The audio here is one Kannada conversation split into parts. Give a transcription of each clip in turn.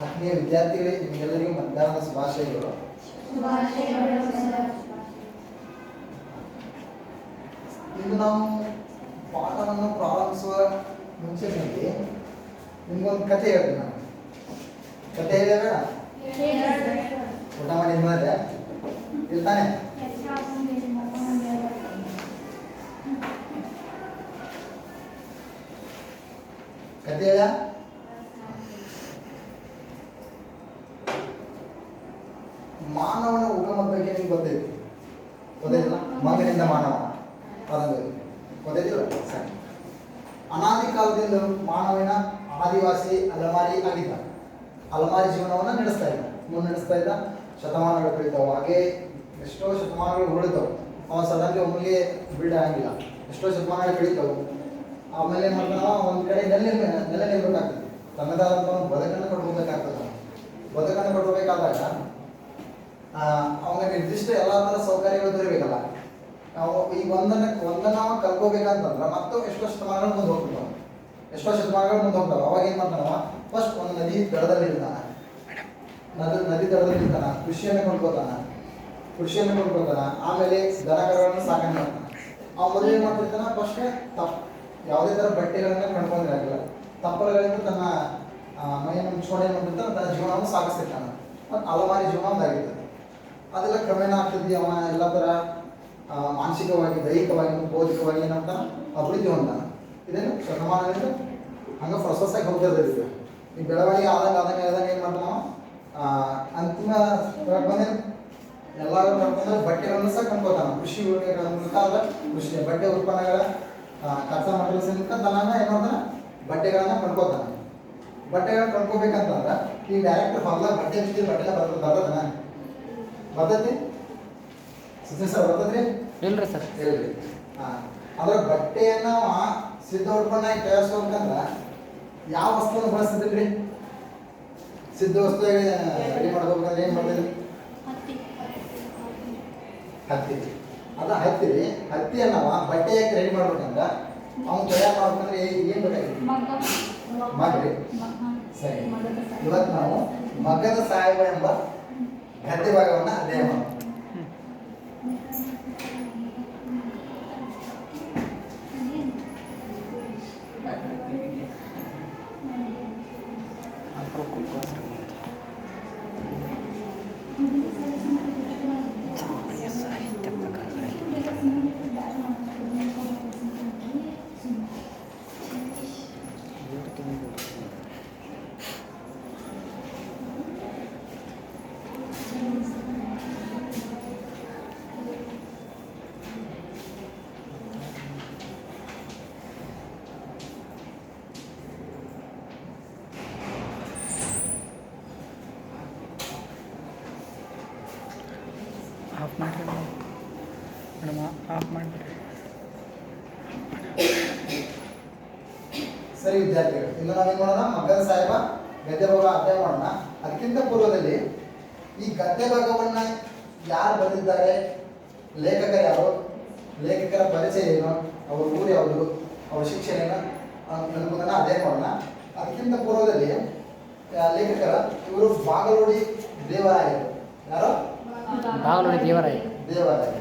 ಆತ್ಮೀಯ ವಿದ್ಯಾರ್ಥಿಗಳಿಗೆ ನಿಮಗೆಲ್ಲರಿಗೂ ಮಧ್ಯಾಹ್ನದ ಶುಭಾಶಯಗಳು. ಇಂದು ನಾವು ಪಾಠವನ್ನು ಪ್ರಾರಂಭಿಸುವ ನಿಮಗೆ ನಿಮ್ಗೊಂದು ಕಥೆ ಹೇಳ್ತೀನಿ ನಾನು. ಕಥೆ ಹೇಳಿದ ಊಟ ಮಾಡಿ ಮೇಲೆ ಇರ್ತಾನೆ ಕಥೆ ಹೇಳ ಮಾನವ. ಅದೊಂದು ಗೊತ್ತಿಲ್ಲ ಸರಿ. ಅನಾದಿ ಕಾಲದಿಂದ ಮಾನವನ ಆದಿವಾಸಿ ಅಲಮಾರಿ ಆಗಿದ್ದ. ಅಲಮಾರಿ ಜೀವನವನ್ನು ನಡೆಸ್ತಾ ಇದ್ದ. ಮುನ್ನಡೆಸ್ತಾ ಇದ್ದ. ಶತಮಾನಗಳು ಕಳೀತಾವ ಹಾಗೆ ಎಷ್ಟೋ ಶತಮಾನಗಳು ಉಳಿದವು ಅವ ಸಡನ್ಲಿ ಒಮ್ಮೆಗೆ ಬಿಲ್ಡ್ ಆಗಿಲ್ಲ. ಎಷ್ಟೋ ಶತಮಾನಗಳು ಕಳೀತಾವು ಆಮೇಲೆ ಏನು ಮಾಡ್ತಾನ? ಒಂದು ಕಡೆ ನೆಲೆ ನೆಲೆ ನಿಲ್ಬೇಕಾಗ್ತದೆ ತನ್ನದಾದಂಥ ಒಂದು ಬದುಕನ್ನು ಕಟ್ಕೋಬೇಕಾಗ್ತದೆ ಬದುಕನ್ನು ಕಟ್ಕೋಬೇಕಾದಾಗ ಅವಾಗ ನಿರ್ದಿಷ್ಟ ಎಲ್ಲ ಥರ ಸೌಕರ್ಯಗಳು ದೊರಿಬೇಕಲ್ಲ ನಾವು ಈ ಒಂದನ್ನ ಒಂದನ್ನ ನಾವು ಕಲ್ಕೋಬೇಕಂತಂದ್ರೆ ಮತ್ತು ಎಷ್ಟೋ ಶತಮಾನಗಳು ಮುಂದೆ ಹೋಗ್ಬಿಡ್ತಾವ ಎಷ್ಟೋ ಶತಮಾನಗಳು ಮುಂದೆ ಹೋಗ್ತಾವ ಅವಾಗ ಏನು ಮಾಡ್ತಾನವ? ಫಸ್ಟ್ ಒಂದು ನದಿ ದಡದಲ್ಲಿ ಇರ್ತಾನ ನದಿ ನದಿ ದಡದಲ್ಲಿ ಇರ್ತಾನ ಕೃಷಿಯನ್ನು ಕೊಂಡ್ಕೋತಾನ. ಕೃಷಿಯನ್ನು ಕೊಂಡ್ಕೋತಾನ. ಆಮೇಲೆ ದನ ಕರಗಳನ್ನ ಸಾಕಣೆ ಮಾಡ್ತಾನ. ಅವ ಮೊದಲು ಏನು ಮಾಡ್ತಿರ್ತಾನ? ಫಸ್ಟ್ ತಪ್, ಯಾವುದೇ ಥರ ಬಟ್ಟೆಗಳನ್ನ ಕಂಡ್ಕೊಂಡಿರಂಗಿಲ್ಲ ತಪ್ಪಲುಗಳಿಂದ ತನ್ನ ಮೈಯನ್ನು ಮುಚ್ಕೊಂಡು ಏನು ಮಾಡ್ತಿರ್ತಾನ? ತನ್ನ ಜೀವನವನ್ನು ಸಾಗಿಸ್ತಿರ್ತಾನ. ಮತ್ತು ಜೀವನ ಒಂದಾಗಿರ್ತದೆ. ಅದೆಲ್ಲ ಕ್ರಮೇಣ ಆಗ್ತದೆ. ಅವ ಎಲ್ಲ ಥರ ಮಾನಸಿಕವಾಗಿ, ದೈಹಿಕವಾಗಿ, ಬೌದ್ಧಿಕವಾಗಿ ಏನಂತಾನ ಅಭಿವೃದ್ಧಿ ಹೊಂದಾನ. ಇದೇನು? ಶತಮಾನದಿಂದ ಹಂಗೆ ಪ್ರೊಸೆಸ್ ಆಗಿ ಹೋಗ್ತಿರ್ತದೆ ಇದು ಈ ಬೆಳವಣಿಗೆ ಆದಂಗೆ ಆದಂಗೆ ಆದಂಗೆ ಏನು ಮಾಡ್ತಾನ? ಅಂತಿಮ ಬಂದೇನು ಎಲ್ಲರೂ ನೋಡ್ಕೊಂಡ್ರೆ ಬಟ್ಟೆಗಳನ್ನು ಸಹ ಕಂಡ್ಕೋತಾನ ಕೃಷಿ ಮೂಲಕ ಕೃಷಿ, ಬಟ್ಟೆ ಉತ್ಪನ್ನಗಳ ಕಚ್ಚಾ ಮಟೀರಿಯಲ್ಸ್ ಮೂಲಕ ತನ್ನ ಏನು ಮಾಡ್ತಾನ ಬಟ್ಟೆಗಳನ್ನ ಕೊಂಡ್ಕೋತಾನ ಬಟ್ಟೆಗಳನ್ನ ಕಂಡ್ಕೋಬೇಕಂತಂದ್ರೆ ಈ ಡೈರೆಕ್ಟ್ ಹೊಲ ಬಟ್ಟೆ ಬಟ್ಟೆ ಬರ್ತದೆ, ಬರ್ತದನ? ಬರ್ತೈತಿ? ಸರ್ ಬರ್ತದ್ರಿ? ಇಲ್ರಿ ಸರ್. ಹೇಳ್ರಿ ಹಾಂ. ಅದ್ರ ಬಟ್ಟೆಯನ್ನ ಸಿದ್ಧ ಉತ್ಪನ್ನಾಗಿ ತಯಾರಿಸ್ಬೇಕಂದ್ರ ಯಾವ ವಸ್ತುವನ್ನು ಬಳಸ್ತಿದ್ರಿ? ಸಿದ್ಧ ವಸ್ತು ರೆಡಿ ಮಾಡ್ಬೇಕಂದ್ರೆ ಏನು ಮಾಡ್ತೀರಿ? ಹತ್ತಿ. ಅದ ಹತ್ತಿ ಅನ್ನವ ಬಟ್ಟೆ ಯಾಕೆ ರೆಡಿ ಮಾಡ್ಬೇಕಂದ್ರ ಅವ್ನು ತಯಾರು ಮಾಡ್ಬೇಕಂದ್ರೆ ಏನು ಬೇಕಾಗಿತ್ತು? ಮಗ್ರಿ ಸರಿ. ಇವತ್ತು ನಾವು ಮಗದ ಸಾಹೇಬ ಎಂಬ ಗದ್ದೆ ಭಾಗವನ್ನು ಅಧ್ಯಯನ ಮಾಡೋಣ ವಿದ್ಯಾರ್ಥಿಗಳು. ಇನ್ನು ನಾವೇನು ಮಾಡೋಣ? ಮಗ್ಗದ ಸಾಹೇಬ ಗದ್ಯ ಭಾಗ ಅಧ್ಯಯನ ಮಾಡೋಣ. ಅದಕ್ಕಿಂತ ಪೂರ್ವದಲ್ಲಿ ಈ ಗದ್ಯ ಭಾಗವನ್ನ ಯಾರು ಬರೆದಿದ್ದಾರೆ? ಲೇಖಕರು ಯಾರು? ಲೇಖಕರ ಪರಿಚಯ ಏನು? ಅವ್ರ ಊರು ಯಾವುದು? ಅವ್ರ ಶಿಕ್ಷಣ ಏನು ಅನ್ನೋದನ್ನ ಅಧ್ಯಯನ ಮಾಡೋಣ. ಅದಕ್ಕಿಂತ ಪೂರ್ವದಲ್ಲಿ ಲೇಖಕರ ಇವರು ಬಾಗಲೋಡಿ ದೇವರಾಯರು. ಯಾರು? ಬಾಗಲೋಡಿ ದೇವರಾಯ ದೇವರಾಯ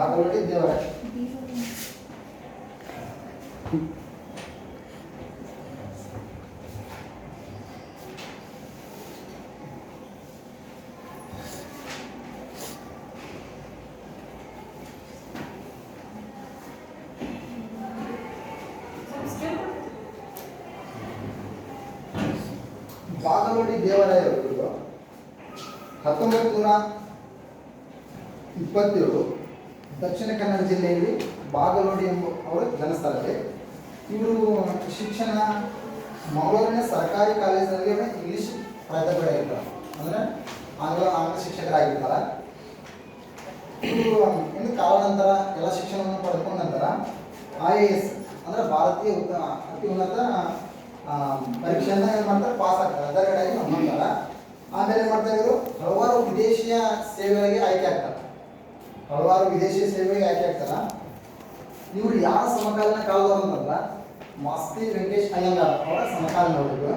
ಬಾಗಲೋಡಿ ದೇವರಾಯ ಬಾಗಲೋಡಿ ದೇವರಾಯರು ಹತ್ತೊಂಬತ್ತು ನೂರ ಇಪ್ಪತ್ತೇಳು ದಕ್ಷಿಣ ಕನ್ನಡ ಜಿಲ್ಲೆಯಲ್ಲಿ ಬಾಗಲೋಡಿ ಎಂಬ ಅವರ ಜನ್ಮಸ್ಥಳದಲ್ಲಿ ಇವರು ಶಿಕ್ಷಣ ಮಂಗಳೂರಿನ ಸರ್ಕಾರಿ ಕಾಲೇಜಿನಲ್ಲಿ ಇಂಗ್ಲೀಷ್ ಪ್ರಾಧ್ಯಾಪಕರಾಗಿರ್ತಾರೆ ಅಂದರೆ ಆಂಗ್ಲ ಆಂಗ್ಲ ಶಿಕ್ಷಕರಾಗಿರ್ತಾರೆ ಇವರು ಇನ್ನು ಕಾಲಾನಂತರ ಎಲ್ಲ ಶಿಕ್ಷಣವನ್ನು ಪಡ್ಕೊಂಡ ನಂತರ ಐ ಎ ಎಸ್ ಅಂದರೆ ಭಾರತೀಯ ಉತ್ತ ಅತಿ ಉನ್ನತ ಪರೀಕ್ಷೆಯನ್ನ ಏನು ಮಾಡ್ತಾರೆ? ಪಾಸ್ ಆಗ್ತಾರೆ. ಅದರಗಡೆಯಾಗಿ ಮಾಡ್ತಾರೆ ಆಮೇಲೆ ಏನು ಮಾಡ್ತಾರೆ ಇವರು? ಹಲವಾರು ವಿದೇಶಿಯ ಸೇವೆಗಳಿಗೆ ಆಯ್ಕೆ ಆಗ್ತಾರೆ. ಹಲವಾರು ವಿದೇಶಿ ಸೇವೆಗೆ ಆಯ್ಕೆ ಆಗ್ತಾರ. ಇವರು ಯಾವ ಸಮಕಾಲೀನ ಕಾಲದವರು ಮಾಸ್ತಿ ವೆಂಕಟೇಶ್, ಅಯ್ಯಂಗಾರ್ ಅವರ ಸಮಕಾಲೀನವರು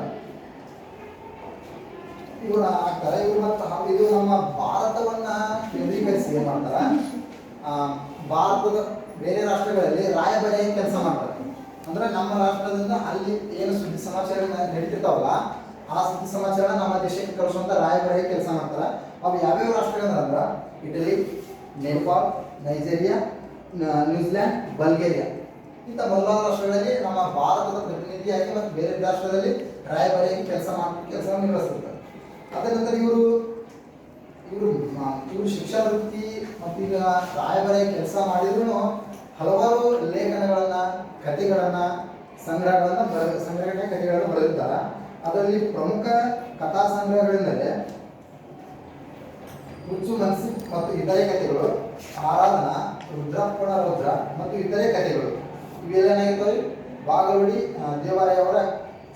ಇವರು ಆಗ್ತಾರೆ. ಇವರು ಮತ್ತು ಇದು ನಮ್ಮ ಭಾರತವನ್ನ ಕೇಂದ್ರೀಕರಿಸಿ ಏನ್ ಮಾಡ್ತಾರ? ಭಾರತದ ಬೇರೆ ರಾಷ್ಟ್ರಗಳಲ್ಲಿ ರಾಯಭಾರಿಯಾಗಿ ಕೆಲಸ ಮಾಡ್ತಾರೆ. ಅಂದ್ರೆ ನಮ್ಮ ರಾಷ್ಟ್ರದಿಂದ ಅಲ್ಲಿ ಏನು ಸುದ್ದಿ ಸಮಾಚಾರ ನಡೀತಿರ್ತಾವಲ್ಲ, ಆ ಸುದ್ದಿ ಸಮಾಚಾರ ನಮ್ಮ ದೇಶಕ್ಕೆ ಕಳಿಸುವಂತ ರಾಯಭಾರಿಯಾಗಿ ಕೆಲಸ ಮಾಡ್ತಾರೆ. ಅವು ಯಾವ್ಯಾವ ರಾಷ್ಟ್ರಗಳಂದ್ರ Italy Nepal Nigeria New Zealand, Bulgaria. ಇಂಥ ಮೊದಲಾದ ರಾಷ್ಟ್ರಗಳಲ್ಲಿ ನಮ್ಮ ಭಾರತದ ಪ್ರತಿನಿಧಿಯಾಗಿ ಮತ್ತು ಬೇರೆ ರಾಷ್ಟ್ರದಲ್ಲಿ ರಾಯಭಾರಿಯಾಗಿ ಕೆಲಸ ಮಾಡಿ ಕೆಲಸವನ್ನು ನಿರ್ವಹಿಸ್ತಿರ್ತಾರೆ ಅದೇ ನಂತರ ಇವರು ಇವರು ಇವರು ಶಿಕ್ಷಣ ವೃತ್ತಿ ಮತ್ತು ಈಗ ರಾಯಭಾರಿಯಾಗಿ ಕೆಲಸ ಮಾಡಿದ್ರು ಹಲವಾರು ಲೇಖನಗಳನ್ನ, ಕಥೆಗಳನ್ನ, ಸಂಗ್ರಹಗಳನ್ನ ಸಂಗ್ರಹಣೆ ಕಥೆಗಳನ್ನು ಬರೆದಿದ್ದಾರೆ. ಅದರಲ್ಲಿ ಪ್ರಮುಖ ಕಥಾ ಸಂಗ್ರಹಗಳೆಂದರೆ ಹುಚ್ಚು ಮನಸ್ಸು ಮತ್ತು ಇತರೆ ಕಥೆಗಳು, ಆರಾಧನಾ ರುದ್ರಪ್ಪಣ ರುದ್ರ ಮತ್ತು ಇತರೆ ಕಥೆಗಳು ಇವೆಲ್ಲ ಏನಾಗಿರ್ತವೆ ಬಾಗಲುಡಿ ಆ, ದೇವರಾಯ ಅವರ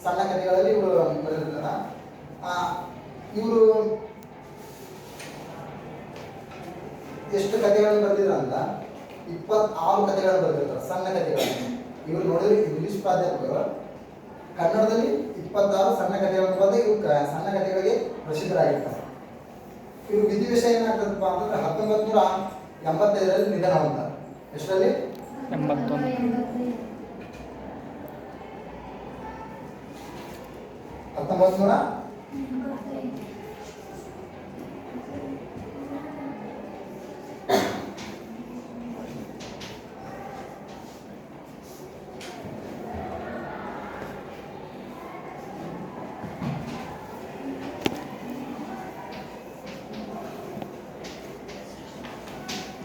ಸಣ್ಣ ಕಥೆಗಳಲ್ಲಿ ಇವರು ಬರೆದಿರ್ತಾರ. ಇವರು ಎಷ್ಟು ಕಥೆಗಳನ್ನು ಬರೆದಿದ್ರು ಅಂತ ಇಪ್ಪತ್ತಾರು ಕಥೆಗಳನ್ನು ಬರೆದಿರ್ತಾರೆ ಸಣ್ಣ ಕಥೆಗಳನ್ನು. ಇವರು ನೋಡಿದ್ರೆ ಇಂಗ್ಲಿಷ್ ಪ್ರಾಧ್ಯಾಪಕರು. ಕನ್ನಡದಲ್ಲಿ ಇಪ್ಪತ್ತಾರು ಸಣ್ಣ ಕಥೆಗಳನ್ನು ಬರೆದ ಇವರು ಸಣ್ಣ ಕಥೆಗಳಿಗೆ ಪ್ರಸಿದ್ಧರಾಗಿರ್ತಾರೆ. ಇವರು ವಿಧಿವಿಷ ಏನಾಗ್ತದಪ್ಪ ಅಂತಂದ್ರೆ ಹತ್ತೊಂಬತ್ತು ನೂರ ಎಂಬತ್ತೈದರಲ್ಲಿ ನಿಧನ ಹೊಂದ ಎಷ್ಟರಲ್ಲಿ? ಎಂಬತ್ತೊಂದು. ಹತ್ತೊಂಬತ್ತು ನೂರ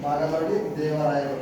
ಬಾಗಲವಾಡಿ ದೇವರಾಯರು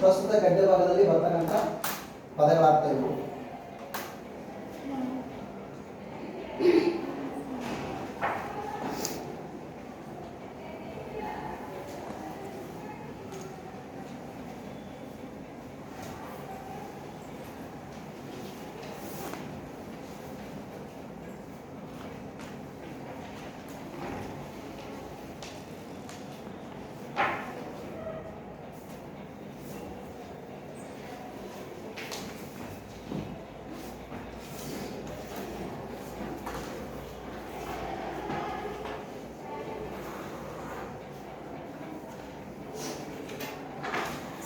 ಪ್ರಸ್ತುತ ಗಡ್ಡೆ ಭಾಗದಲ್ಲಿ ಬರ್ತಕ್ಕಂಥ ಪದಗಳಾಗ್ತಾ ಇವು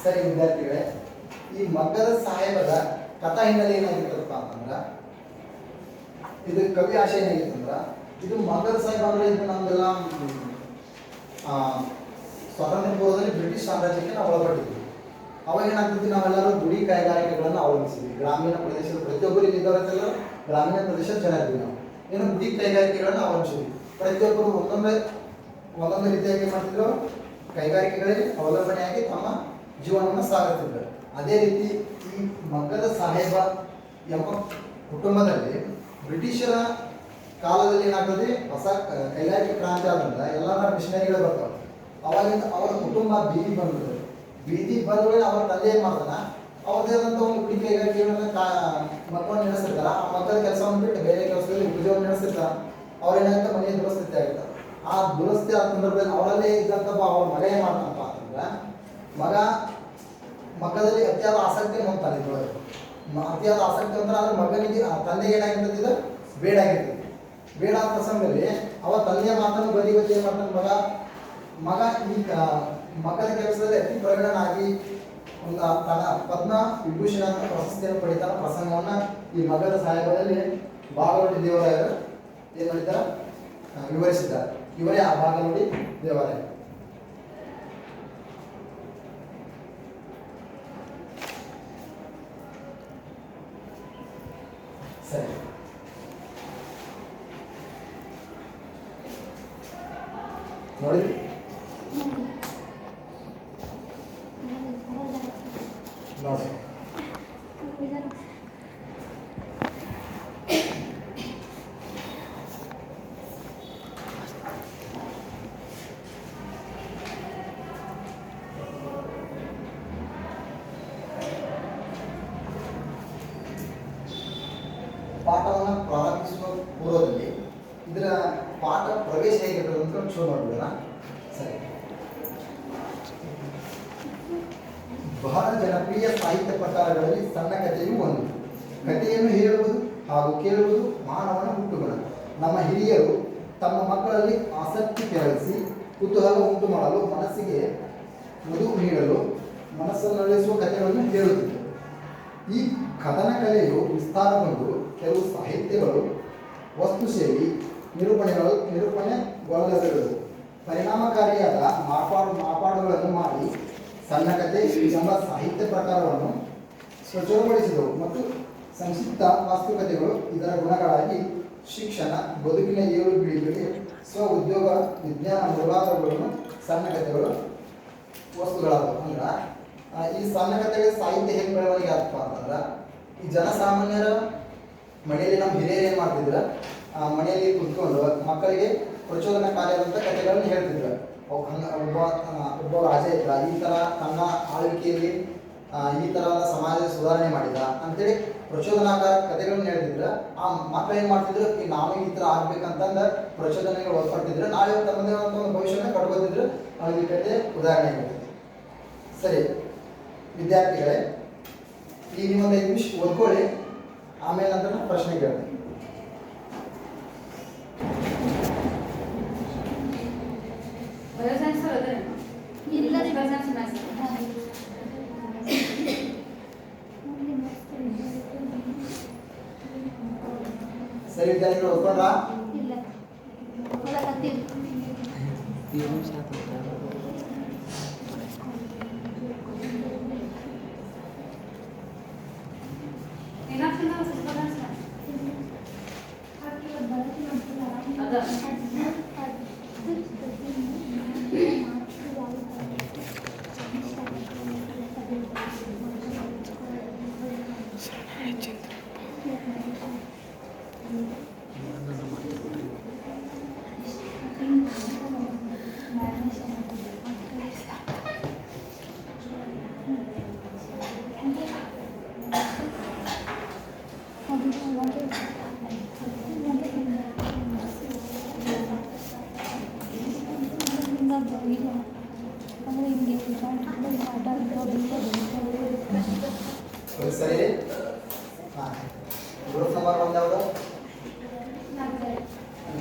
ಸರಿ ವಿದ್ಯಾರ್ಥಿಗಳೇ, ಈ ಮಗ್ಗದ ಸಾಹೇಬದ ಕಥಾ ಹಿನ್ನೆಲೆ ಏನಾಗಿರ್ತದಪ್ಪ ಅಂತಂದ್ರ, ಇದು ಕವಿ ಆಶಯ ಏನಾಗಿತ್ತಂದ್ರ, ಇದು ಮಗ್ಗದ ಸಾಹೇಬ ಅಂದ್ರೆ ಇದು ನಮ್ದೆಲ್ಲ ಸ್ವಾತಂತ್ರ್ಯ ಪೂರ್ವದಲ್ಲಿ ಬ್ರಿಟಿಷ್ ಸಾಮ್ರಾಜ್ಯಕ್ಕೆ ನಾವು ಒಳಪಟ್ಟಿದ್ವಿ. ಅವಾಗ ಏನಾಗ್ತಿದ್ವಿ ನಾವೆಲ್ಲರೂ ಗುಡಿ ಕೈಗಾರಿಕೆಗಳನ್ನು ಅವಲಂಬಿಸಿದ್ವಿ. ಗ್ರಾಮೀಣ ಪ್ರದೇಶದ ಪ್ರತಿಯೊಬ್ಬರಿಗೆ ಇದ್ದವರಂತೆಲ್ಲ ಗ್ರಾಮೀಣ ಪ್ರದೇಶದ ಜನ ಇದ್ವಿ ನಾವು. ಏನು ಗುಡಿ ಕೈಗಾರಿಕೆಗಳನ್ನು ಅವಲಂಬಿಸಿದ್ವಿ. ಪ್ರತಿಯೊಬ್ಬರು ಒಂದೊಂದೇ, ಒಂದೊಂದು ರೀತಿಯಾಗಿ ಮಾಡ್ತಿದ್ರು ಕೈಗಾರಿಕೆಗಳಲ್ಲಿ ಅವಲಂಬನೆಯಾಗಿ ತಮ್ಮ ಜೀವನವನ್ನು ಸಾಗುತ್ತಿದ್ದಾರೆ ಅದೇ ರೀತಿ ಈ ಮಗ್ಗದ ಸಾಹೇಬ ಎಂಬ ಕುಟುಂಬದಲ್ಲಿ ಬ್ರಿಟಿಷರ ಕಾಲದಲ್ಲಿ ಏನಾಗ್ತದೆ? ಹೊಸ ಕೈಗಾರಿಕೆ ಕ್ರಾಂತಿ ಆದ್ರಿಂದ ಎಲ್ಲ ಮಿಷನರಿಗಳು ಬರ್ತಾವೆ. ಅವಾಗಿಂದ ಅವರ ಕುಟುಂಬ ಬೀದಿ ಬಂದ್ಬಿಡ್ತದೆ. ಬೀದಿ ಬಂದ್ರೆ ಅವರ ತಂದೆ ಏನ್ ಮಾಡ್ತಾನ? ಅವ್ರದ್ದೇನಂತ ಒಂದು ಹುಡುಗಿ ಕೈಗಾರಿಕೆಗಳನ್ನ ಕಾ ಮಕ್ಕಳನ್ನ ನಡೆಸಿರ್ತಾರ ಆ ಮಕ್ಕಳ ಕೆಲಸವನ್ನು ಬಿಟ್ಟು ಬೇರೆ ಕೆಲಸದಲ್ಲಿ ಉದ್ಯೋಗ ನಡೆಸಿರ್ತಾರ ಅವ್ರೇನಾಗುತ್ತೆ ಮನೆಯ ದುರಸ್ಥಿತಿ ಆಗಿರ್ತಾರೆ ಆ ದುರಸ್ಥಿ ಆದ ಸಂದರ್ಭದಲ್ಲಿ ಅವರಲ್ಲೇ ಇದ್ದಂಥ ಅವ್ರ ಮಗ ಏನು ಮಾಡ್ತಾನಪ್ಪ ಅಂತಂದ್ರೆ ಮಗ, ಮಕ್ಕಳಲ್ಲಿ ಅತಿಯಾದ ಆಸಕ್ತಿ ಹೊಂದ್ತಾನೆ ಇದ್ರೊಳಗೆ. ಅತಿಯಾದ ಆಸಕ್ತಿ ಅಂದ್ರೆ ಅದ್ರ ಮಗನಿಗೆ, ಆ ತಂದೆಗೆ ಏನಾಗಿರ್ತದೆ ಬೇಡ ಆಗಿರ್ತದೆ ಬೇಡ ಪ್ರಸಂಗದಲ್ಲಿ ಅವ ತಂದೆಯ ಮಾತನ್ನು ಬದಿ ಬದಿ ಏನ್ ಮಾಡ್ತಾನೆ ಮಗ? ಮಗ ಈ ಮಕ್ಕಳ ಕೆಲಸದಲ್ಲಿ ಅತಿ ಪ್ರಗಣನಾಗಿ ಒಂದು ತನ್ನ ಪದ್ಮ ವಿಭೂಷಣ ಅಂತ ಪ್ರಶಸ್ತಿಯನ್ನು ಪಡಿತಾನ ಪ್ರಸಂಗವನ್ನ ಈ ಮಗದ ಸಹಾಯದಲ್ಲಿ ಬಾಗಲೋಡಿ ದೇವಾಲಯರು ಏನ್ ಮಾಡಿದ್ದಾರೆ ವಿವರಿಸಿದ್ದಾರೆ ಇವರೇ ಆ ಬಾಗಲೋಡಿ ದೇವರಾಯ ಸರಿ ನೋಡಿ ನೋಡಿ ಪಾಠವನ್ನು ಪ್ರಾರಂಭಿಸುವ ಪೂರ್ವದಲ್ಲಿ ಇದರ ಪಾಠ ಪ್ರವೇಶ ಹೇಗಿರ್ತದೆ ಅಂತ ಶೋ ನೋಡ್ಬೋದಾ ಸರಿ ಬಹಳ ಜನಪ್ರಿಯ ಸಾಹಿತ್ಯ ಪ್ರಕಾರಗಳಲ್ಲಿ ಸಣ್ಣ ಕಥೆಯೂ ಒಂದು. ಕಥೆಯನ್ನು ಹೇಳುವುದು ಹಾಗೂ ಕೇಳುವುದು ಮಾನವನ ಹುಟ್ಟುಗುಣ ನಮ್ಮ ಹಿರಿಯರು ತಮ್ಮ ಮಕ್ಕಳಲ್ಲಿ ಆಸಕ್ತಿ ಕೆರಳಿಸಿ ಕುತೂಹಲ ಉಂಟು ಮಾಡಲು ಮನಸ್ಸಿಗೆ ಮಧು ನೀಡಲು ಮನಸ್ಸನ್ನಳಿಸುವ ಕಥೆಗಳನ್ನು ಹೇಳುತ್ತಿದ್ದರು. ಈ ಕಥನ ಕಲೆಯು ವಿಸ್ತಾರಗೊಂಡು ಕೆಲವು ಸಾಹಿತ್ಯಗಳು, ವಸ್ತುಶೈಲಿ, ನಿರೂಪಣೆಗಳು ನಿರೂಪಣೆಗೊಳ್ಳದಿರುವುದು ಪರಿಣಾಮಕಾರಿಯಾದ ಮಾರ್ಪಾಡು ಮಾರ್ಪಾಡುಗಳನ್ನು ಮಾಡಿ ಸಣ್ಣ ಕಥೆ ಎಂಬ ಸಾಹಿತ್ಯ ಪ್ರಕಾರವನ್ನು ಪ್ರಚುರಗೊಳಿಸಿದವು ಮತ್ತು ಸಂಕ್ಷಿಪ್ತ ವಾಸ್ತುಕತೆಗಳು ಇದರ ಗುಣಗಳಾಗಿ ಶಿಕ್ಷಣ, ಬದುಕಿನ ಏಳು ಬೀಳಿಗಳಿಗೆ ಸ್ವ ಉದ್ಯೋಗ ವಿಜ್ಞಾನ, ಮೊದಲಾದವುಗಳನ್ನು ಸಣ್ಣ ಕಥೆಗಳು ವಸ್ತುಗಳಾದವು. ಅಂದ್ರೆ ಈ ಸಣ್ಣ ಕಥೆಗಳ ಸಾಹಿತ್ಯ ಹೇಗೆ ಬೆಳವಣಿಗೆ ಆಗ್ತಪ್ಪ ಅಂತಂದ್ರೆ, ಈ ಜನಸಾಮಾನ್ಯರ ಮನೆಯಲ್ಲಿ ನಮ್ಮ ಹಿರಿಯರು ಏನು ಮಾಡ್ತಿದ್ರು ಮನೆಯಲ್ಲಿ ಕುತ್ಕೊಂಡು ಮಕ್ಕಳಿಗೆ ಪ್ರಚೋದನಕಾರಿಯಾದಂಥ ಕಥೆಗಳನ್ನು ಹೇಳ್ತಿದ್ರು. ಒಬ್ಬ ಒಬ್ಬ ರಾಜ ಇದ್ದ ಈ ಥರ ತನ್ನ ಆಳ್ವಿಕೆಯಲ್ಲಿ ಈ ಥರದ ಸಮಾಜ ಸುಧಾರಣೆ ಮಾಡಿದ. ಅಂತೇಳಿ ಪ್ರಚೋದನಾಕಾರ ಕಥೆಗಳನ್ನು ಹೇಳ್ತಿದ್ರು, ಆ ಮಕ್ಕಳು ಏನು ಮಾಡ್ತಿದ್ರು, ಈ ನಾವು ಈ ಥರ ಆಗ್ಬೇಕಂತಂದ ಪ್ರಚೋದನೆಗಳು ಒಳಪಡ್ತಿದ್ರು ನಾಳೆ ತಮ್ಮದೇ ಆದಂಥ ಒಂದು ಭವಿಷ್ಯನ ಕಟ್ಕೋತಿದ್ರು ಈ ಕಥೆ ಉದಾಹರಣೆ ಆಗಿರ್ತದೆ. ಸರಿ, ವಿದ್ಯಾರ್ಥಿಗಳೇ ಈಗ ನಿಮ್ಮ ಐದು ನಿಮಿಷ ಓದ್ಕೊಳ್ಳಿ, ಆಮೇಲೆ ಅಂತ ನಾನು ಪ್ರಶ್ನೆ ಕೇಳ್ತೀನಿ ಬಯೋಸೈನ್ಸ್ ಅದೇ ಇಲ್ಲ ರೀ. ಬಯೋಸೈನ್ಸ್ ಮ್ಯಾಥ್ಸ್ ಸರಿ ವಿದ್ಯಾರ್ಥಿಗಳು ಓದ್ಕೊಂಡ್ರಾ ಇಲ್ಲ ಓದಕತ್ತೀವಿ ಏನಾಗ್ತದೆ ನಾವು ಬಯೋಸೈನ್ಸ್ ಅದ ಅದು ಸರಿ ಹಾಂ ಗ್ರೂಪ್ ನಂಬರ್ ಒಂದು ಯಾವುದು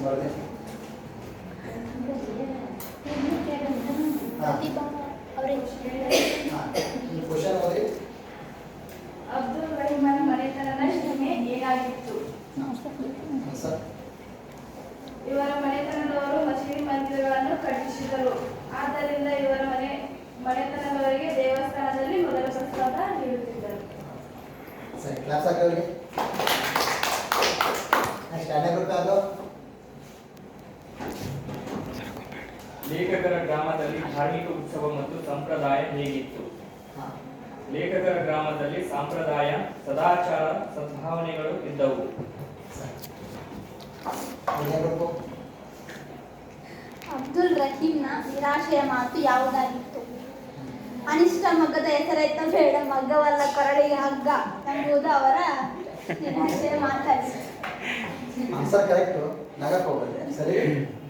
ಬರ್ದೆ ಪ್ರತಿಭಾ ಅವರೇ ಹಾಂ ಈ ಕ್ವಶನ್ ಓದಿ ಅಬ್ದುಲ್ ರಹೀಮನ ಮನೆತನದ ಶ್ರಮೆ ಏನಾಗಿತ್ತು ಸರ್ ಇವರ ಮನೆತನದವರು ಮಸೀದಿ ಮಂದಿರಗಳನ್ನು ಕಟ್ಟಿಸಿದರು ಆದ್ದರಿಂದ ಇವರ ಮನೆ ಮನೆತನದವರಿಗೆ ದೇವಸ್ಥಾನದಲ್ಲಿ ಮೊದಲ ಪ್ರಸಾದ ನೀಡುತ್ತಿದ್ದರು ಸರಿ ಕ್ಲಾಸ್ ಹಾಕಿ ಅವ್ರಿಗೆ ನೆಕ್ಸ್ಟ್ ಎರಡನೇ ಗ್ರೂಪ್ ಯಾವುದು ಲೇಖಕರ ಗ್ರಾಮದಲ್ಲಿ ಧಾರ್ಮಿಕ ಉತ್ಸವ ಮತ್ತು ಸಂಪ್ರದಾಯ ಹೇಗಿತ್ತು? ಲೇಖಕರ ಗ್ರಾಮದಲ್ಲಿ ಸಂಪ್ರದಾಯ ಸದಾಚಾರ ಸದ್ಭಾವನೆಗಳು ಇದ್ದವು. ಅಬ್ದುಲ್ ರಹೀಮ್ನ ನಿರಾಶೆಯ ಮಾತು ಯಾವುದಾಗಿತ್ತು? ಅನಿಷ್ಟ ಮಗದ ಹೆಸರೆತ್ತ ಬೇಡ ಮಗ್ಗವಲ್ಲ ಕೊರಳಿಗೆ ಹಗ್ಗ ಎಂಬುದು ಅವರ ನಿರಾಶೆಯ ಮಾತಾಗಿತ್ತು. ಕರೆಕ್ಟು ನಗಕ್ಕೆ ಸರಿ.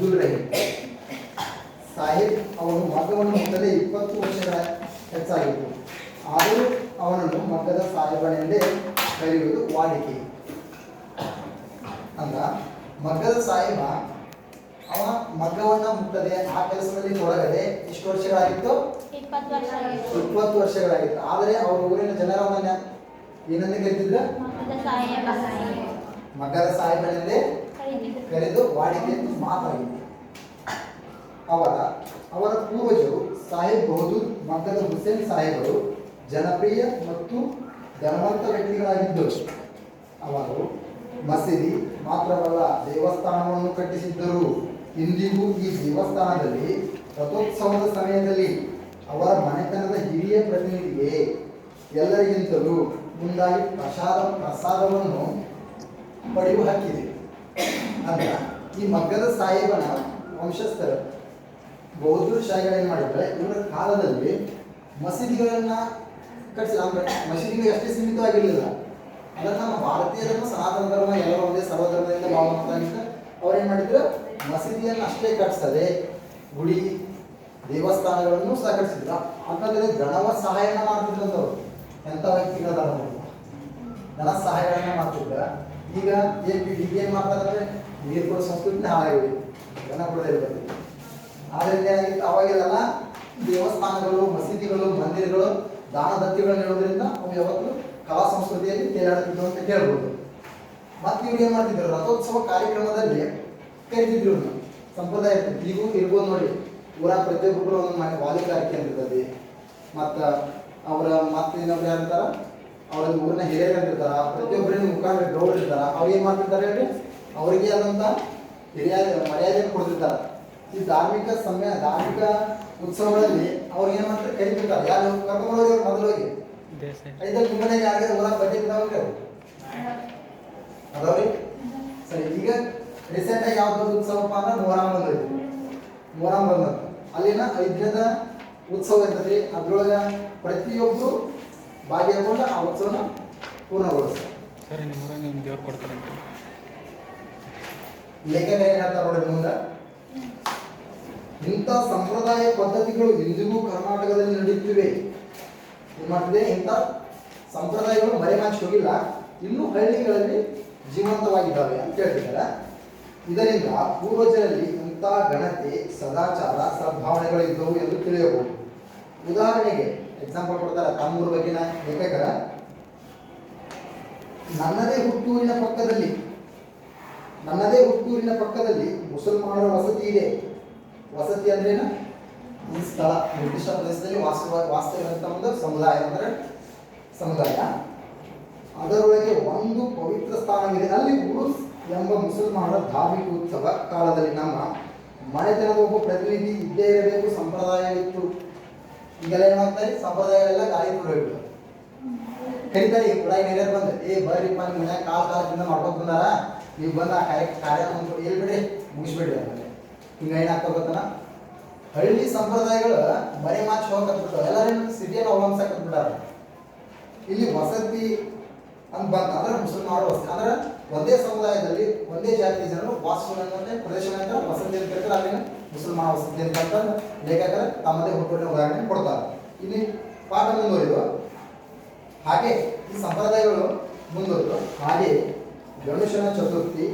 ಅಬ್ದುಲ್ ರಹೀಂ ಸಾಹಿಬ್ ಅವನು ಮಗ್ಗವನ್ನು ಮೊದಲೇ ಇಪ್ಪತ್ತು ವರ್ಷಗಳ ಹೆಚ್ಚಾಗಿತ್ತು. ಆದರೂ ಅವನನ್ನು ಮಗ್ಗದ ಸಾಹೇಬನೆಂದೇ ಕರೆಯುವುದು ವಾಡಿಕೆ. ಅಂದ ಮಗ್ಗದ ಸಾಹೇಬ ಅವ ಮಗವನ್ನ ಮುಟ್ಟದೆ ಆ ಕೆಲಸದಲ್ಲಿ ತೊಡಗದೆ ಎಷ್ಟು ವರ್ಷಗಳಾಗಿತ್ತು? ಇಪ್ಪತ್ತು ವರ್ಷಗಳಾಗಿತ್ತು. ಆದರೆ ಅವರ ಊರಿನ ಜನರವನ್ನ ಏನನ್ನು ಕರೀತಿದ್ರ? ಮಗ್ಗದ ಸಾಹೇಬನೆಂದೇ. ಕರೆದು ವಾಡಿಕೆ ಮಾತಾಗಿತ್ತು ಅವರ ಅವರ ಪೂರ್ವಜರು ಸಾಹೇಬ್ ಬಹದ್ದೂರ್ ಮಗ್ಗದ ಹುಸೇನ್ ಸಾಹೇಬರು, ಜನಪ್ರಿಯ ಮತ್ತು ಧನವಂತ ವ್ಯಕ್ತಿಗಳಾಗಿದ್ದರು. ಅವರು ಮಸೀದಿ ಮಾತ್ರವಲ್ಲ, ದೇವಸ್ಥಾನವನ್ನು ಕಟ್ಟಿಸಿದ್ದರು. ಇಂದಿಗೂ ಈ ದೇವಸ್ಥಾನದಲ್ಲಿ ರಥೋತ್ಸವದ ಸಮಯದಲ್ಲಿ ಅವರ ಮನೆತನದ ಹಿರಿಯ ಪ್ರತಿನಿಧಿಗೆ ಎಲ್ಲರಿಗಿಂತಲೂ ಮುಂದಾಗಿ ಪ್ರಸಾದ, ಪ್ರಸಾದವನ್ನು ಪಡೆಯುವ ಹಕ್ಕಿದೆ ಅಂತ ಈ ಮಗ್ಗದ ಸಾಹೇಬನ ವಂಶಸ್ಥರು ಬೌದ್ಧರು ಶಾಹಿಗಳು ಏನು ಮಾಡಿದ್ರೆ ಇವರ ಕಾಲದಲ್ಲಿ ಮಸೀದಿಗಳನ್ನ ಕಟ್ಟಿಸಿದ ಅಂದ್ರೆ ಮಸೀದಿಗೆ ಅಷ್ಟೇ ಸೀಮಿತವಾಗಿರಲಿಲ್ಲ. ಅಂದ್ರೆ ನಮ್ಮ ಧರ್ಮ, ಸನಾತನ ಧರ್ಮ, ಎಲ್ಲ ಒಂದೇ ಸರ್ವಧರ್ಮದಿಂದ ಭಾವನಾಗಿದ್ದ ಅವ್ರು ಏನು ಮಾಡಿದ್ರು? ಮಸೀದಿಯನ್ನು ಅಷ್ಟೇ ಕಟ್ಟಿಸದೆ ಗುಡಿ, ದೇವಸ್ಥಾನಗಳನ್ನು ಸಹ ಕಟ್ಟಿಸಿದ್ರು. ಅಂತಂದ್ರೆ ಧನವ ಸಹಾಯನ ಮಾಡ್ತಿದ್ರಂತವ್ರು ಎಂಥ ವ್ಯಕ್ತಿಗಳ ಧನ ಸಹಾಯಗಳನ್ನ ಮಾಡ್ತಿದ್ರ. ಈಗ ಈಗ ಏನ್ ಮಾಡ್ತಾರೆ ನೀರು ಕೊಡೋ ಸಂಸ್ಕೃತಿನ ಹಾಳಾಗಿದೆ. ಜನ ಕೊಡದೇ ಇರ್ಬೇಕು. ಆದ್ರಿಂದ ಏನಾಗಿತ್ತು ಅವಾಗೆಲ್ಲ ದೇವಸ್ಥಾನಗಳು, ಮಸೀದಿಗಳು, ಮಂದಿರಗಳು, ದಾನ ದತ್ತಿಗಳನ್ನು ಹೇಳೋದ್ರಿಂದ ಅವು ಯಾವತ್ತೂ ಕಲಾ ಸಂಸ್ಕೃತಿಯಲ್ಲಿ ತೇಲಾಡುತ್ತಿದ್ದು ಅಂತ ಕೇಳ್ಬೋದು ಮತ್ತೆ ಇವ್ರು ಏನ್ ಮಾಡ್ತಿದ್ರು? ರಥೋತ್ಸವ ಕಾರ್ಯಕ್ರಮದಲ್ಲಿ ಕರಿತಿದ್ರು. ಸಂಪ್ರದಾಯ ಈಗೂ ಇರ್ಬೋದು ನೋಡಿ. ಊರ ಪ್ರತಿಯೊಬ್ಬರು ಒಂದು ಮನೆ ವಾಲಿಕಾರಿಕೆ ಅಂತ ಇರ್ತದೆ ಮತ್ತು ಅವರ ಮತ್ತೆ ಇನ್ನೊಬ್ರು ಯಾರಿರ್ತಾರ ಅವ್ರ ಊರಿನ ಹಿರಿಯರು ಅಂತಿರ್ತಾರ. ಪ್ರತಿಯೊಬ್ಬರಿನ ಮುಖಾಂತರ ಗೌಡ್ ಇರ್ತಾರ. ಅವ್ರು ಏನು ಮಾಡ್ತಿರ್ತಾರೆ ಹೇಳಿ ಅವರಿಗೆ ಆದಂಥ ಹಿರಿಯ ಮರ್ಯಾದೆ ಕೊಡ್ತಿರ್ತಾರ. ಈ ಧಾರ್ಮಿಕ ಸಮಯ ಧಾರ್ಮಿಕ ಉತ್ಸವಗಳಲ್ಲಿ ಅವ್ರು ಏನು ಮಾಡ್ತಾರೆ ಕರಿತಿರ್ತಾರೆ ಯಾರು? ಕರ್ಕೊಂಡೋಗಿ ಹೋಗಿ ಮೊದಲು ಹೋಗಿ. ಐದಲ್ಲಿ ನಿಮ್ಮನೆ ಯಾರಿಗೆ ಊರಾಗ ಬಜೆಟ್ ಇದ್ದಾವ್ರಿ ಅದಾವ್ರಿ? ಸರಿ ಈಗ ರೀಸೆಂಟ್ ಆಗಿ ಯಾವ್ದು ಉತ್ಸವಪ್ಪ ಅಂದ್ರೆ ಮೊಹರಂ ಬಂದೈತಿ ಮೊಹರಂ ಬಂದ ಅಲ್ಲಿನ ಐದು ದಿನದ ಉತ್ಸವ ಇರ್ತದ್ರಿ ಅದ್ರೊಳಗ ಪ್ರತಿಯೊಬ್ರು ಭಾಗಿಯಾಗೊಂಡು ಆ ಉತ್ಸವನ ಪೂರ್ಣಗೊಳಿಸ್ತಾರೆ. ಸರ್ ನಿಮ್ಮೂರಾಗ ನಿಮ್ಮ ದೇವ್ರು ಕೊಡ್ತಾರಂತೆ ಲೇಖಕ ಏನ್ ಹೇಳ್ತಾರೆ ನೋಡಿ ಮುಂದೆ ಇಂಥ ಸಂಪ್ರದಾಯ ಪದ್ಧತಿಗಳು ಇಂದಿಗೂ ಕರ್ನಾಟಕದಲ್ಲಿ ನಡೆಯುತ್ತಿವೆ ಮಾಡ್ತಿದೆ? ಇಂಥ ಸಂಪ್ರದಾಯಗಳು ಮರೆಮಾಚಿ ಹೋಗಿಲ್ಲ. ಇನ್ನೂ ಹಳ್ಳಿಗಳಲ್ಲಿ ಜೀವಂತವಾಗಿದ್ದಾವೆ ಅಂತ ಹೇಳ್ತಿದ್ದಾರೆ. ಇದರಿಂದ ಪೂರ್ವಜರಲ್ಲಿ ಇಂಥ ಗಣತೆ ಸದಾಚಾರ, ಸದ್ಭಾವನೆಗಳು ಇದ್ದವು ಎಂದು ತಿಳಿಯಬಹುದು. ಉದಾಹರಣೆಗೆ ಎಕ್ಸಾಂಪಲ್ ಕೊಡ್ತಾರೆ, ತಮ್ಮೂರ ಬಗ್ಗೆನ ಲೇಖಕರ ನನ್ನದೇ ಹುಟ್ಟೂರಿನ ಪಕ್ಕದಲ್ಲಿ, ನನ್ನದೇ ಹುಟ್ಟೂರಿನ ಪಕ್ಕದಲ್ಲಿ ಮುಸಲ್ಮಾನರ ವಸತಿ ಇದೆ. ವಸತಿ ಅಂದ್ರೇನು? ಈ ಸ್ಥಳ, ನಿರ್ದಿಷ್ಟ ಪ್ರದೇಶದಲ್ಲಿ ವಾಸ ವಾಸ್ತವಿರುವಂಥ ಒಂದು ಸಮುದಾಯ, ಅಂದರೆ ಸಮುದಾಯ. ಅದರೊಳಗೆ ಒಂದು ಪವಿತ್ರ ಸ್ಥಾನವಿದೆ. ಅಲ್ಲಿ ಉರುಸ್ ಎಂಬ ಮುಸಲ್ಮಾನರ ಧಾರ್ಮಿಕ ಉತ್ಸವ ಕಾಲದಲ್ಲಿ ನಮ್ಮ ಮನೆತನದ ಒಬ್ಬ ಪ್ರತಿನಿಧಿ ಇದ್ದೇ ಇರಬೇಕು, ಸಂಪ್ರದಾಯ ಇತ್ತು. ಈಗೆಲ್ಲ ಏನು ಮಾಡ್ತಾರೆ ಸಂಪ್ರದಾಯಗಳೆಲ್ಲ ಗಾಳಿ ಕೊಡಬೇಕು ಕರಿತಾರೆ, ಈ ಕೂಡ ಹಿರಿಯರು ಬಂದು ಏ ಬರ್ರಿಪ್ಪ ಮನ್ಯಾಗ ಕಾಲ್ ಕಾಲದಿಂದ ಮಾಡ್ಕೊಂಡು ಬಂದಾರ. ನೀವು ಬಂದು ಕಾರ್ಯ ಕಾರ್ಯ ಹೇಳ್ಬಿಡಿ ಮುಗಿಸ್ಬಿಡಿ ಆಮೇಲೆ ಹಿಂಗೆ ಏನಾಗ್ತಾ ಹಳ್ಳಿ ಸಂಪ್ರದಾಯಗಳು ಮರೆ ಮಾಚಿ ಹೋಗಕತ್ಬಿಟ್ಟು ಎಲ್ಲರೂ ಸಿಟಿಯನ್ನು ಅವಲಂಬಿಸಕತ್ಬಿಟ್ಟಾರ. ಇಲ್ಲಿ ವಸತಿ ಅಂತ ಬಂತ. ಅಂದ್ರೆ ಮುಸಲ್ಮಾನರು ವಸತಿ ಅಂದ್ರೆ ಒಂದೇ ಸಮುದಾಯದಲ್ಲಿ ಒಂದೇ ಜಾತಿ ಜನರು ವಾಸಿಸುವಂತೆ ಪ್ರದೇಶಗಳಿಂದ ವಸತಿ ಅಂತ ಕರೀತಾರೆ. ಅಲ್ಲಿನ ಮುಸಲ್ಮಾನ ವಸತಿ ಅಂತ ಲೇಖಕರು ತಮ್ಮದೇ ಹುಟ್ಟುವ ಉದಾಹರಣೆ ಕೊಡ್ತಾರೆ. ಇಲ್ಲಿ ಪಾಠ ಮುಂದುವರಿದು ಹಾಗೆ ಈ ಸಂಪ್ರದಾಯಗಳು ಮುಂದುವರಿದು ಹಾಗೆ ಗಣೇಶನ ಚತುರ್ಥಿ,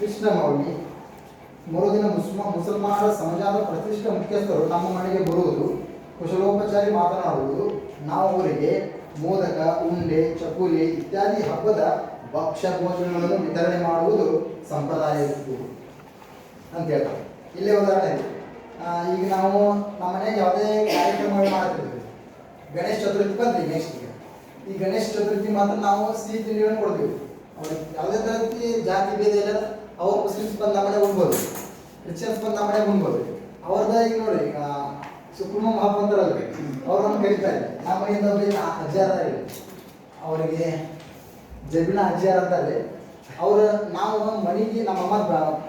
ಕೃಷ್ಣ ಮೌನಿ ಮರುದಿನ ಮುಸ್ಮ, ಮುಸಲ್ಮಾನರ ಸಮಾಜದ ಪ್ರತಿಷ್ಠಿತ ಮುಖ್ಯಸ್ಥರು ನಮ್ಮ ಮನೆಗೆ ಬರುವುದು, ಕುಶಲೋಪಚಾರಿ ಮಾತನಾಡುವುದು, ನಾವು ಅವರಿಗೆ ಮೋದಕ, ಉಂಡೆ ಚಕುಲಿ ಇತ್ಯಾದಿ ಹಬ್ಬದ ಭಕ್ಷ್ಯ ಭೋಜನಗಳನ್ನು ವಿತರಣೆ ಮಾಡುವುದು ಸಂಪ್ರದಾಯ ಅಂತ ಹೇಳ್ತಾರೆ. ಇಲ್ಲೇ ಉದಾಹರಣೆ ಇದೆ. ಈಗ ನಾವು ನಮ್ಮ ಮನೆಗೆ ಯಾವುದೇ ಕಾರ್ಯಕ್ರಮಗಳು ಮಾಡ್ತಿರ್ತೀವಿ. ಗಣೇಶ ಚತುರ್ಥಿ ಬಂದ್ರಿ ನೆಕ್ಸ್ಟ್ ಈ ಗಣೇಶ ಚತುರ್ಥಿ ಮಾತ್ರ ನಾವು ಸಿಹಿ ತಿಂಡಿಗಳನ್ನು ಕೊಡ್ತೀವಿ. ಅವ್ರಿಗೆ ಯಾವುದೇ ತರತಿ ಜಾತಿ, ಭೇದ ಇಲ್ಲ ಅವ್ರು ಮುಸ್ಲಿಮ್ಸ್ ಬಂದ ಮನೆ ಹೋಗ್ಬೋದು ಉಣ್ಬೋದು ಕ್ರಿಶ್ಚಿಯನ್ಸ್ ಬಂದ ಮನೆ ಉಣ್ಬೋದು ಅವ್ರದ ಈಗ ನೋಡಿ ಈಗ ಅಂತಾರಲ್ರಿ ಅವ್ರು ನಮ್ಗೆ ಕರೀತಾರೆ ನಮ್ಮ ಮನೆಯಿಂದ ಅಜ್ಜಾರ ಅಜ್ಜಾರ ಅವರಿಗೆ ಜಬಿನ ಅಜ್ಜಾರ ಅಂತಾರೆ ಅವ್ರು ನಾವು ಮನೆಗೆ ನಮ್ಮ ಅಮ್ಮ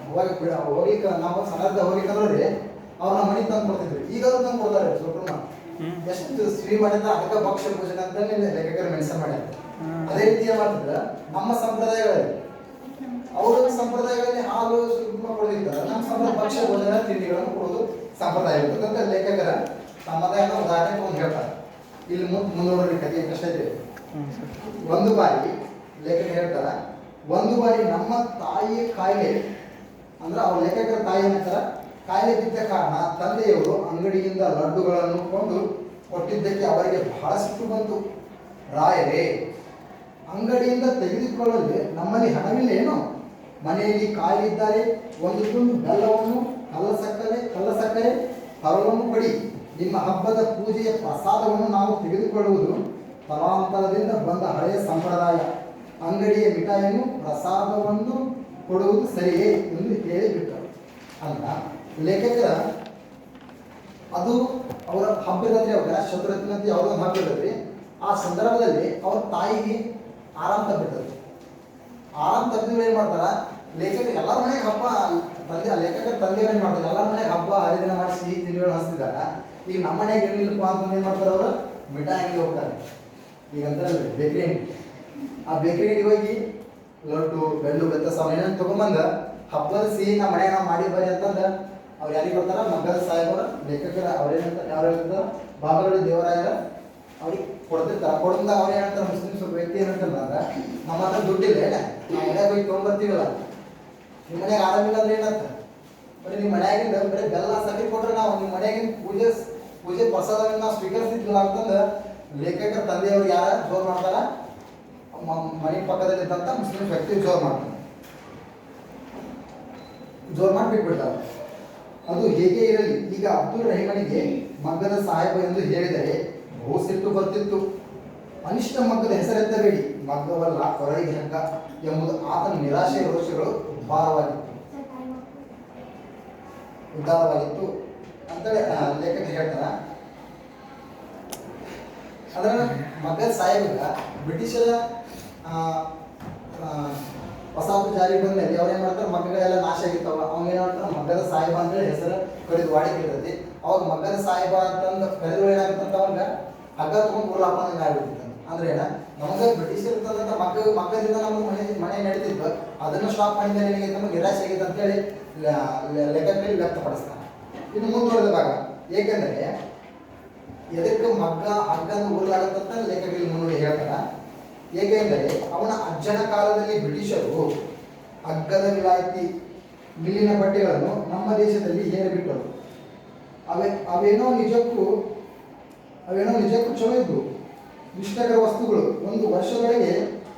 ಹೋಗಿ ಬಿಡ- ಹೋಗ್ಲಿಕ್ಕೆ ನಾವು ಸಣ್ಣದ ಹೋಗ್ಲಿಕ್ಕಂದ್ರೆ ಅವ್ರು ನಮ್ಮ ಮನೆಗೆ ತಂದು ಕೊಡ್ತಿದ್ರು. ಈಗ ಅವ್ರು ತಂದು ಕೊಡ್ತಾರೆ ಸುಕುಮ. ಎಷ್ಟು ಸ್ತ್ರೀ ಮಾಡಿದ ಅದಕ್ಕೆ ಭಕ್ಷ್ಯ ಭೋಜನ ಅಂತ ಲೆಕ್ಕಕರು ಮೆನ್ಷನ್ ಮಾಡ್ಯಾರ. ಅದೇ ರೀತಿ ಏನ್ ಮಾಡ್ತಿದ್ರ? ನಮ್ಮ ಸಂಪ್ರದಾಯಗಳಲ್ಲಿ ಅವರ ಸಂಪ್ರದಾಯಗಳಲ್ಲಿ ಹಾಲು ಕೊಡದಿರ್ತಾರೆ ನಮ್ಮ ಸಂಪ್ರದಾಯ ಭಕ್ಷ್ಯ ಭೋಜನ ತಿಂಡಿಗಳನ್ನು ಕೊಡೋದು ಸಂಪ್ರದಾಯ ಇರ್ತದೆ. ಅಂತ ಲೇಖಕರ ಸಮುದಾಯದ ಉದಾಹರಣೆ ಒಂದು ಹೇಳ್ತಾರೆ. ಇಲ್ಲಿ ಮುಂದೆ ಮುಂದೋಡ್ರಿ ಕಥೆ ಪ್ರಶ್ನೆ ಇದೆ. ಒಂದು ಬಾರಿ ಲೇಖಕ ಹೇಳ್ತಾರ ಒಂದು ಬಾರಿ ನಮ್ಮ ತಾಯಿ ಕಾಯಿಲೆ ಅಂದ್ರೆ ಅವ್ರ ಲೇಖಕರ ತಾಯಿ ಏನಂತಾರ ಕಾಯಿಲೆ ಬಿದ್ದ ಕಾರಣ ತಂದೆಯವರು ಅಂಗಡಿಯಿಂದ ಲಡ್ಡುಗಳನ್ನು ಕೊಂಡು ಕೊಟ್ಟಿದ್ದಕ್ಕೆ ಅವರಿಗೆ ಬಹಳ ಸಿಟ್ಟು ಬಂತು. ರಾಯರೇ ಅಂಗಡಿಯಿಂದ ತೆಗೆದುಕೊಳ್ಳಲು ನಮ್ಮಲ್ಲಿ ಹಣವಿಲ್ಲ ಹಣವಿಲ್ಲೇನು ಮನೆಯಲ್ಲಿ ಕಾಯಿಲಿದ್ದಾರೆ, ಒಂದು ತುಂಡು ಬೆಲ್ಲವನ್ನು ಕಲ್ಲ ಸಕ್ಕರೆ ಕಲ್ಲ ಸಕ್ಕರೆ ಫಲವನ್ನು ಕೊಡಿ. ನಿಮ್ಮ ಹಬ್ಬದ ಪೂಜೆಯ ಪ್ರಸಾದವನ್ನು ನಾವು ತೆಗೆದುಕೊಳ್ಳುವುದು ತಲಾಂತರದಿಂದ ಬಂದ ಹಳೆಯ ಸಂಪ್ರದಾಯ. ಅಂಗಡಿಯ ಮಿಠಾಯಿಯನ್ನು ಪ್ರಸಾದವನ್ನು ಕೊಡುವುದು ಸರಿಯೇ ಎಂದು ಹೇಳಿಬಿಟ್ಟರು. ಅಂತ ಲೇಖಕರ, ಅದು ಅವರ ಹಬ್ಬ ಅವರ ಚತುರ್ಥಿ ಯಾವುದೋ ಹಬ್ಬ ಆ ಸಂದರ್ಭದಲ್ಲಿ ಅವ್ರ ತಾಯಿಗೆ ಆರಾಮ ತಪ್ಪಿರ್ತದೆ ಆರಾಮ್ ತಪ್ಪಿದ್ರೆ ಏನ್ ಮಾಡ್ತಾರ? ಲೇಖಕ ಎಲ್ಲರ ಮನೆಗೆ ಹಬ್ಬ, ತಂದೆ ಲೇಖಕ ತಂದೆ ಏನ್ ಮಾಡ್ತಾರೆ? ಎಲ್ಲಾರ ಮನೆಗೆ ಹಬ್ಬ, ಹರಿದಿನ ಮಾಡಿ ಸಿಹಿ ತಿಂಡಿಗಳು ಹಸ್ತಿದಾರ ಈಗ ನಮ್ಮ ಮನೆಗೆ ಏನಿಲ್ಲಪ್ಪ ಅಂತ ಏನ್ ಮಾಡ್ತಾರೆ ಅವರು? ಮಿಠಾಯಿ ಅಂಗಡಿ ಹೋಗ್ತಾರೆ. ಈಗ ಅಂದ್ರೆ ಬೇಕ್ರಿ ಅಂಗಡಿ. ಆ ಬೇಕ್ರಿ ಅಂಗಡಿಗೆ ಹೋಗಿ ಲಡ್ಡು, ಬೆಳ್ಳು ಬೆತ್ತ ಸಮಯ ಏನೇನು ತಗೊಂಬಂದ ಹಬ್ಬದ ಸಿಹಿ ನಮ್ಮ ಮನೆಗೆ ನಾವು ಮಾಡಿ ಬರ್ರಿ ಅಂತಂದ ಅವ್ರು ಯಾರಿಗೆ ಕೊಡ್ತಾರ? ಮಗ್ಗದ ಸಾಹೇಬರ, ಲೇಖಕರ ಅವ್ರೇನಂತ ಯಾರು ಹೇಳ್ತಾರ? ಬಾಬಾಗಳು ದೇವರಾಯರ ಅವ್ರಿಗೆ ಕೊಡ್ತಿರ್ತಾರ. ಕೊಡಂದ ಅವ್ರು ಏನಂತಾರ ಮುಸ್ಲಿಮ್ಸ್ ವ್ಯಕ್ತಿ ಏನಂತಂದ್ರೆ ನಮ್ಮ ಹತ್ರ ದುಡ್ಡಿಲ್ಲ, ಏನ? ನಾವು ಮನ್ಯಾಗ ಹೋಗಿ ತೊಗೊಂಡ್ಬರ್ತೀವಲ್ಲ ನಿಮ್ಮ ಮನ್ಯಾಗ ಆರಾಮಿಲ್ಲ ಅಂದ್ರೆ ಏನಂತ ಬರೀ ನಿಮ್ಮ ಮನ್ಯಾಗಿಂದ ಬರೀ ಬೆಲ್ಲ ಸಕ್ಕರೆ ಕೊಟ್ರೆ ನಾವು ನಿಮ್ಮ ಮನ್ಯಾಗಿನ ಪೂಜೆ ಪೂಜೆ ಪ್ರಸಾದ ನಾವು ಸ್ವೀಕರಿಸ್ತಿದ್ದಿಲ್ಲ ಅಂತಂದ್ರೆ ಲೇಖಕರ ತಂದೆಯವ್ರು ಯಾರ? ಜೋರ್ ಮಾಡ್ತಾರ? ಮನೆ ಪಕ್ಕದಲ್ಲಿ ಇದ್ದಂತ ಮುಸ್ಲಿಂ ವ್ಯಕ್ತಿ ಜೋರ್ ಮಾಡ್ತಾರೆ ಜೋರ್ ಮಾಡಿ ಬಿಟ್ಬಿಡ್ತಾರೆ ಅದು ಹೇಗೆ ಇರಲಿ, ಈಗ ಅಬ್ದುಲ್ ರಹೀಮನಿಗೆ ಮಗನ ಸಾಹೇಬ ಎಂದು ಹೇಳಿದರೆ ಬಹು ಸಿಟ್ಟು ಬರ್ತಿತ್ತು. ಅನಿಷ್ಟ ಮಗ್ಗದ ಹೆಸರೆತ್ತಬೇಡಿ ಮಗ್ಗವಲ್ಲ ಹೊರಗೆ ಹಗ್ಗ ಎಂಬುದು ಆತನ ನಿರಾಶೆ ರೋಷಗಳು ಭಾರವಾಗಿತ್ತು ಉದ್ಧಾರವಾಗಿತ್ತು ಅಂತೇಳಿ ಲೇಖಕ ಹೇಳ್ತಾರ? ಅದರ ಮಗ್ಗದ ಸಾಹೇಬ ಬ್ರಿಟಿಷರ ವಸಾಹತು ಜಾರಿ ಬಂದ್ಮೇಲೆ ಅವ್ರು ಏನ್ ಮಾಡ್ತಾರೆ? ಮಗ್ಗಗಳೆಲ್ಲ ನಾಶ ಆಗಿರ್ತಾವ ಏನ್ ಮಾಡ್ತಾರೆ ಮಗ್ಗದ ಸಾಹೇಬ ಅಂತೇಳಿ ಹೆಸರು ಕರೆದು ವಾಡಿಕೆ ಇರ್ತೈತಿ ಅವಾಗ ಮಗ್ಗದ ಸಾಹೇಬ ಅಂತಂದು ಕರೆದು ಏನಾಗುತ್ತಂತ ಅವಾಗ ಹಗ್ಗ ತಗೊಂಡು ಹಾಕೊಂಡಂಗೆ ಆಗ್ಬಿಟ್ಟಿತ್ತು ಅಂದ್ರೆ ಏನ ನಮಗೆ ಬ್ರಿಟಿಷರ್ ಇರ್ತದಂತ ಮಗ್ಗ ಮಗ್ಗದಿಂದ ನಮ್ಮ ಮನೆ ಮನೆ ನಡೀತಿದ್ವು, ಅದನ್ನು ಸ್ಟಾಪ್ ಮಾಡಿದ್ರೆ ನಿನಗೆ ನಮಗೆ ನಿರಾಶೆ ಆಗಿದೆ ಅಂತ ಹೇಳಿ ಲೆಕ್ಕದಲ್ಲಿ ವ್ಯಕ್ತಪಡಿಸ್ತಾನೆ. ಇನ್ನು ಮುಂದುವರೆದ ಭಾಗ, ಏಕೆಂದರೆ ಎದಕ್ಕೆ ಮಗ್ಗ ಹಗ್ಗನ ಉರುಳಾಗುತ್ತಂತ ಲೇಖಕರಿಗೆ ಮುನ್ನುಡಿ ಹೇಳ್ತಾರ. ಏಕೆಂದರೆ ಅವನ ಅಜ್ಜನ ಕಾಲದಲ್ಲಿ ಬ್ರಿಟಿಷರು ಹಗ್ಗದ ವಿಲಾಯಿತಿ, ಮಿಲ್ಲಿನ ಬಟ್ಟೆಗಳನ್ನು ನಮ್ಮ ದೇಶದಲ್ಲಿ ಹೇರಿಬಿಟ್ಟರು ಅವೇ, ಅವೇನೋ ನಿಜಕ್ಕೂ ಅವೇನೋ ನಿಜಕ್ಕೂ ಚಲೋ ಇದ್ವು. ಇಷ್ಟಕರ ವಸ್ತುಗಳು. ಒಂದು ವರ್ಷದೊಳಗೆ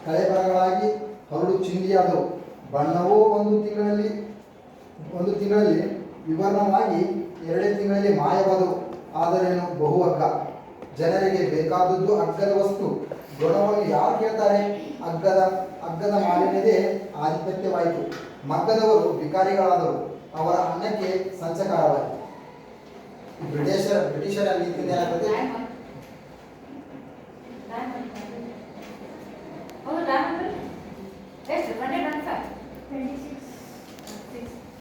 ಕಳೆಬರಗಳಾಗಿ ಹರಡು ಚಿಂದಿಯಾದವು ಬಣ್ಣವೂ ಒಂದು ತಿಂಗಳಲ್ಲಿ ಒಂದು ತಿಂಗಳಲ್ಲಿ ವಿವರಣವಾಗಿ ಎರಡೇ ತಿಂಗಳಲ್ಲಿ ಮಾಯವಾದವು. ಆದರೇನು? ಬಹು ಅಗ್ಗ. ಜನರಿಗೆ ಬೇಕಾದದ್ದು ಅಗ್ಗದ ವಸ್ತು. ಗುಣವನ್ನು ಯಾರು ಕೇಳ್ತಾರೆ? ಅಗ್ಗದ ಅಗ್ಗದ ಮಾಲಿನ್ಯದೇ ಆಧಿಪತ್ಯವಾಯಿತು. ಮಗ್ಗದವರು ವಿಕಾರಿಗಳಾದರು ಅವರ ಅನ್ನಕ್ಕೆ ಸಂಚಕಾರವಾಯಿತು. ಬ್ರಿಟಿಷರ ಬ್ರಿಟಿಷರ ನೀತಿ ಏನಾಗ್ತದೆ ಹೌದಾ? ಎಷ್ಟು? S twenty five twenty